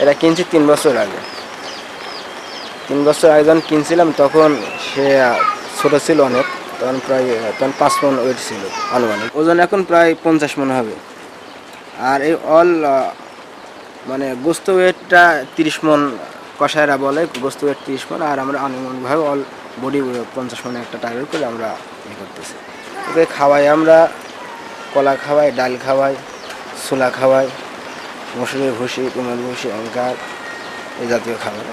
এটা কিনছি তিন বছর আগে। তিন বছর আগে যখন কিনছিলাম তখন সে ছোট ছিল অনেক। তখন প্রায়, তখন পাঁচ মন ওয়েট ছিল আনুমানিক। ওজন এখন প্রায় পঞ্চাশ মন হবে। আর এই অল মানে গোস্ত ওয়েটটা তিরিশ মন কষায়রা বলে, গোস্ত ওয়েট তিরিশ মন, আর আমরা আনুমানিকভাবে অল বডি পঞ্চাশ মনে একটা টার্গেট করে আমরা ইয়ে করতেছি। ওকে খাওয়াই আমরা, কলা খাওয়াই, ডাল খাওয়াই, ছোলা খাওয়াই, মসুরের ভুসি, কুমড়োর ভুসি অঙ্কার এই জাতীয় খাবার।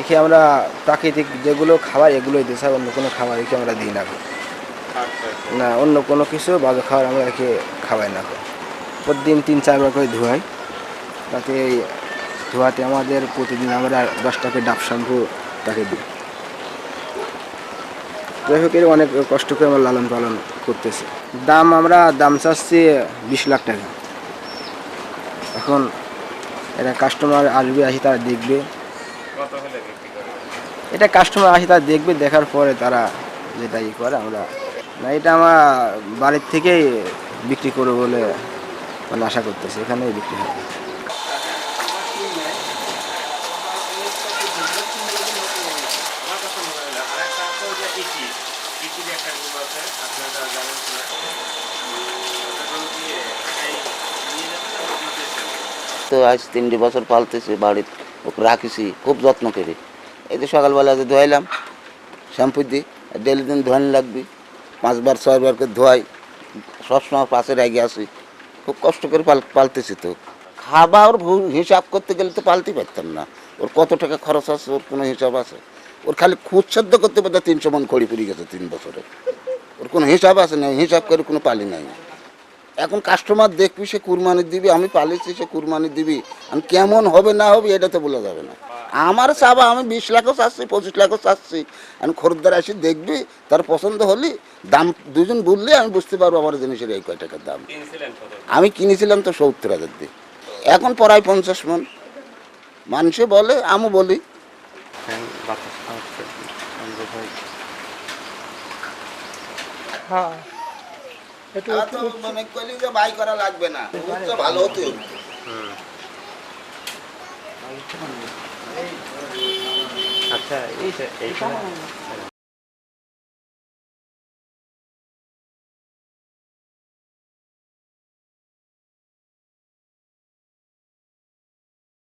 একে আমরা প্রাকৃতিক যেগুলো খাবার, এগুলোই দিই স্যার, অন্য কোনো খাবার একে আমরা দিই না। না, অন্য কোনো কিছু বাজে খাবার আমরা একে খাওয়াই না। প্রতিদিন তিন চারবার করে ধোয়াই। তাতে ধোয়াতে আমাদের প্রতিদিন আমরা দশ টাকা ডাব শ্যাম্পু তাকে দিই। হোক অনেক কষ্ট করে আমরা লালন পালন করতেছি। দাম আমরা, দাম চাচ্ছি বিশ লাখ টাকা। এখন এটা কাস্টমার আসবে, আসি তারা দেখবে কত হলে বিক্রি করে এটা কাস্টমার আসি, তারা দেখবে, দেখার পরে তারা যেটা ই করে, আমরা না, এটা আমার বাড়ির থেকেই বিক্রি করব বলে মানে আশা করতেছি, এখানেই বিক্রি হবে? তো আজ তিনটি বছর পালতেছি ওকে রাখিছি, খুব যত্ন করে এই তো সকালবেলা যে ধোয়াইলাম শ্যাম্পু দিই ডেলি দিন ধোয়ানি লাগবে, পাঁচবার, ছয়বার করে ধোয়াই, সবসময় পাশে রেগে আসি খুব কষ্ট করে পাল, পালতেছি তো। খাবার ভু- হিসাব করতে গেলে তো পালতে পারতাম না। ওর কত টাকা খরচ আছে, ওর কোনো হিসাব আছে? ওর খালি খুদ সেদ্ধ করতে পারতে তিনশো মন খড়ি পড়ে গেছে তিন বছরে। ওর কোনো হিসাব আছে না হিসাব করে কোনো পালি নাই। এখন কাস্টমার দেখবি, সে কুরবানি দিবি, আমি পালিয়েছি, সে কুরবানি দিবি। আমি কেমন হবে না হবে, এটা তো বলা যাবে না। আমার চাবা আমি বিশ লাখও চাচ্ছি পঁচিশ লাখও চাচ্ছি। আমি খরিদ্দার আসি দেখবি তার পছন্দ হলি দাম দুজন বললে আমি বুঝতে পারব আমার জিনিসের এই কয় টাকার দাম। আমি কিনেছিলাম তো সত্তর হাজার দিয়ে। এখন পড়াই পঞ্চাশ মন। মানুষে বলে আমি বলি। হ্যাঁ মনে করলি যে বাই করা লাগবে না। ভালো হতে। আচ্ছা এইটা এইখানে